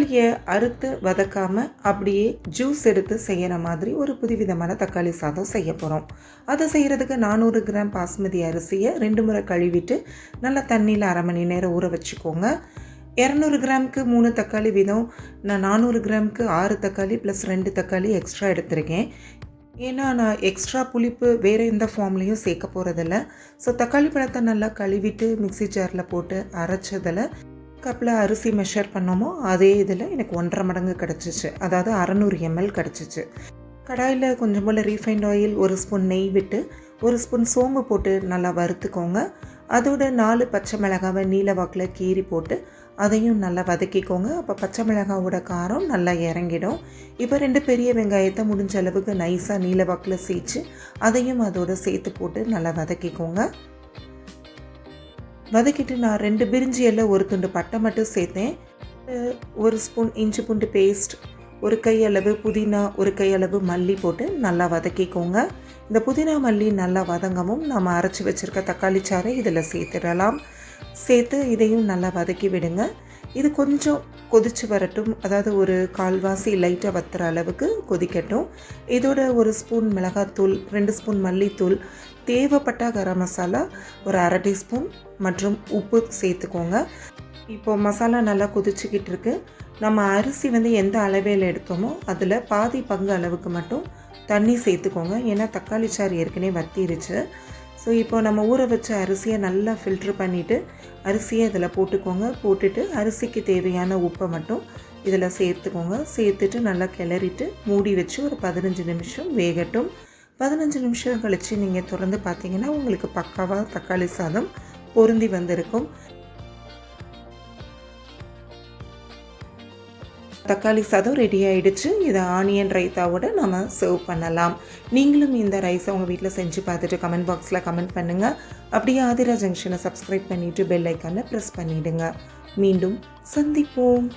தக்காளியை அறுத்து வதக்காமல் அப்படியே ஜூஸ் எடுத்து செய்கிற மாதிரி ஒரு புதுவிதமான தக்காளி சாதம் செய்ய போகிறோம் அதை செய்கிறதுக்கு நானூறு கிராம் பாஸ்மதி அரிசியை ரெண்டு முறை கழுவிட்டு நல்லா தண்ணியில் அரை மணி நேரம் ஊற வச்சுக்கோங்க. இரநூறு கிராமுக்கு மூணு தக்காளி வீதம் நான் நானூறு கிராமுக்கு ஆறு தக்காளி ப்ளஸ் ரெண்டு தக்காளி எக்ஸ்ட்ரா எடுத்திருக்கேன். ஏன்னா நான் எக்ஸ்ட்ரா புளிப்பு வேறு எந்த ஃபார்ம்லேயும் சேர்க்க போகிறதில்ல ஸோ தக்காளி பழத்தை நல்லா கழுவிட்டு மிக்ஸி ஜாரில் போட்டு அரைச்சதில் கப்பில் அரிசி மெஷர் பண்ணோமோ அதே இதில் எனக்கு ஒன்றரை மடங்கு கிடச்சிச்சு. அதாவது அறநூறு எம்எல் கிடச்சிச்சு. கடாயில் கொஞ்சம் போல் ரீஃபைண்ட் ஆயில் ஒரு ஸ்பூன் நெய் விட்டு ஒரு ஸ்பூன் சோம்பு போட்டு நல்லா வறுத்துக்கோங்க. அதோட நாலு பச்சை மிளகாவை நீல வாக்கில் கீறி போட்டு அதையும் நல்லா வதக்கிக்கோங்க. அப்போ பச்சை மிளகாவோட காரம் நல்லா இறங்கிடும். இப்போ ரெண்டு பெரிய வெங்காயத்தை முடிஞ்ச அளவுக்கு நைஸாக நீல வாக்கில் சீச்சு அதையும் அதோட சேர்த்து போட்டு நல்லா வதக்கிக்கோங்க. வதக்கிட்டு நான் ரெண்டு பிரிஞ்சி எல்லாம் ஒரு துண்டு பட்டை மட்டும் சேர்த்தேன். ஒரு ஸ்பூன் இஞ்சி பூண்டு பேஸ்ட் ஒரு கையளவு புதினா ஒரு கையளவு மல்லி போட்டு நல்லா வதக்கிக்கோங்க. இந்த புதினா மல்லி நல்லா வதங்கவும் நம்ம அரைச்சி வச்சுருக்க தக்காளி சாறை இதில் சேர்த்துடலாம். சேர்த்து இதையும் நல்லா வதக்கி விடுங்க. இது கொஞ்சம் கொதிச்சு வரட்டும். அதாவது ஒரு கால்வாசி லைட்டாக வத்துற அளவுக்கு கொதிக்கட்டும். இதோட ஒரு ஸ்பூன் மிளகாத்தூள் ரெண்டு ஸ்பூன் மல்லித்தூள் தேவைப்பட்ட கரம் மசாலா ஒரு அரை டீஸ்பூன் மற்றும் உப்பு சேர்த்துக்கோங்க. இப்போ மசாலா நல்லா கொதிச்சுக்கிட்டு இருக்கு. நம்ம அரிசி வந்து எந்த அளவில் எடுத்தோமோ அதில் பாதி பங்கு அளவுக்கு மட்டும் தண்ணி சேர்த்துக்கோங்க. ஏன்னா தக்காளி சாறு ஏற்கனவே வத்திருச்சு. ஸோ இப்போ நம்ம ஊற வச்ச அரிசியை நல்லா ஃபில்ட்ரு பண்ணிவிட்டு அரிசியை இதில் போட்டுக்கோங்க. போட்டுட்டு அரிசிக்கு தேவையான உப்பை மட்டும் இதில் சேர்த்துக்கோங்க. சேர்த்துட்டு நல்லா கிளறிட்டு மூடி வச்சு ஒரு பதினஞ்சு நிமிஷம் வேகட்டும். பதினஞ்சு நிமிஷம் கழித்து நீங்கள் திறந்து பார்த்தீங்கன்னா உங்களுக்கு பக்காவாக தக்காளி சாதம் பொருந்தி வந்திருக்கும். தக்காளி சாதம் ரெடி ஆகிடுச்சு இதை ஆனியன் ரைத்தாவோட நம்ம சர்வ் பண்ணலாம். நீங்களும் இந்த ரைஸை உங்கள் வீட்டில் செஞ்சு பார்த்துட்டு கமெண்ட் பாக்ஸில் கமெண்ட் பண்ணுங்கள் அப்படியே ஆதிரா ஜங்ஷனை சப்ஸ்கிரைப் பண்ணிவிட்டு பெல் ஐக்கானை ப்ரெஸ் பண்ணிவிடுங்க மீண்டும் சந்திப்போம்.